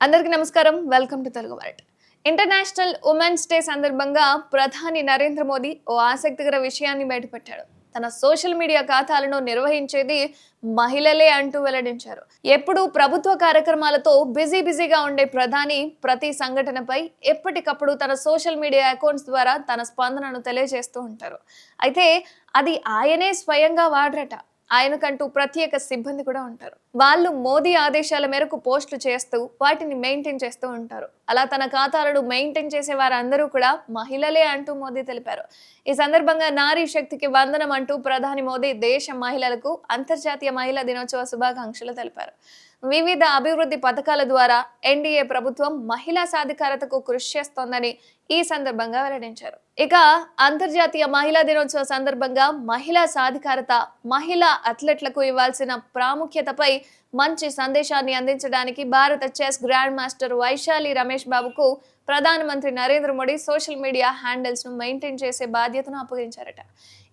అందరికీ నమస్కారం. Welcome to Telugu world international women's day సందర్భంగా ప్రధాని నరేంద్ర మోదీ ఓ ఆసక్తికర విషయాన్ని బయటపెట్టాడు. తన సోషల్ మీడియా ఖాతాలను నిర్వహించేది మహిళలే అంటూ వెల్లడించారు. ఎప్పుడు ప్రభుత్వ కార్యక్రమాలతో బిజీ బిజీగా ఉండే ప్రధాని ప్రతి సంఘటనపై ఎప్పటికప్పుడు తన సోషల్ మీడియా అకౌంట్స్ ద్వారా తన స్పందనను తెలియజేస్తూ ఉంటారు. అయితే అది ఆయనే స్వయంగా వాడరట. ఆయనకంటూ ప్రత్యేక సిబ్బంది కూడా ఉంటారు. వాళ్ళు మోదీ ఆదేశాల మేరకు పోస్టులు చేస్తూ వాటిని మెయింటైన్ చేస్తూ ఉంటారు. అలా తన ఖాతాలను మెయింటైన్ చేసే వారందరూ కూడా మహిళలే అంటూ మోదీ తెలిపారు. ఈ సందర్భంగా నారీ శక్తికి వందనం అంటూ ప్రధాని మోదీ దేశ మహిళలకు అంతర్జాతీయ మహిళా దినోత్సవ శుభాకాంక్షలు తెలిపారు. వివిధ అభివృద్ధి పథకాల ద్వారా ఎన్డీఏ ప్రభుత్వం మహిళా సాధికారతకు కృషి చేస్తోందని ఈ సందర్భంగా వెల్లడించారు. ఇక అంతర్జాతీయ మహిళా దినోత్సవ సందర్భంగా మహిళా సాధికారత మహిళా అథ్లెట్లకు ఇవ్వాల్సిన ప్రాముఖ్యతపై మంచి సందేశాన్ని అందించడానికి భారత chess grand master Vaishali Ramesh బాబుకు ప్రధానమంత్రి నరేంద్ర మోడీ సోషల్ మీడియా హ్యాండిల్స్ను మెయింటైన్ చేసే బాధ్యతను అప్పగించారట.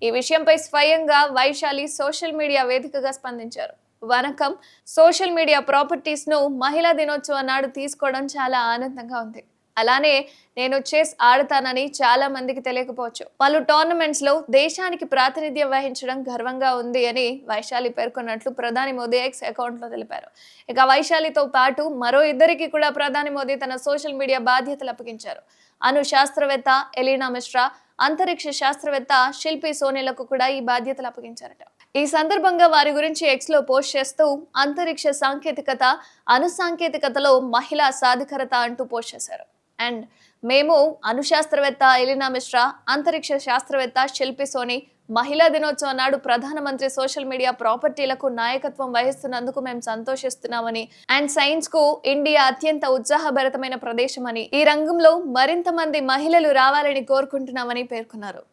ఈ విషయంపై స్వయంగా వైశాలి సోషల్ మీడియా వేదికగా స్పందించారు. వనకం సోషల్ మీడియా ప్రాపర్టీస్ను మహిళా దినోత్సవం నాడు తీసుకోవడం చాలా ఆనందంగా ఉంది. అలానే నేను చెస్ ఆడతానని చాలా మందికి తెలియకపోవచ్చు. పలు టోర్నమెంట్స్లో దేశానికి ప్రాతినిధ్యం వహించడం గర్వంగా ఉంది అని వైశాలి పేర్కొన్నట్లు ప్రధాని మోదీ ఎక్స్ అకౌంట్లో తెలిపారు. ఇక వైశాలితో పాటు మరో ఇద్దరికి కూడా ప్రధాని మోదీ తన సోషల్ మీడియా బాధ్యతలు అప్పగించారు. అను శాస్త్రవేత్త ఎలీనా మిశ్రా అంతరిక్ష శాస్త్రవేత్త శిల్పి సోనీలకు కూడా ఈ బాధ్యతలు అప్పగించారట. ఈ సందర్భంగా వారి గురించి ఎక్స్లో పోస్ట్ చేస్తూ అంతరిక్ష సాంకేతికత అను సాంకేతికతలో మహిళా సాధికారత అంటూ పోస్ట్ చేశారు. అండ్ మేము అణుశాస్త్రవేత్త ఎలినా మిశ్రా అంతరిక్ష శాస్త్రవేత్త శిల్పి సోని మహిళా దినోత్సవం నాడు ప్రధానమంత్రి సోషల్ మీడియా ప్రాపర్టీలకు నాయకత్వం వహిస్తున్నందుకు మేము సంతోషిస్తున్నామని అండ్ సైన్స్కు ఇండియా అత్యంత ఉత్సాహభరితమైన ప్రదేశమని ఈ రంగంలో మరింత మంది మహిళలు రావాలని కోరుకుంటున్నామని పేర్కొన్నారు.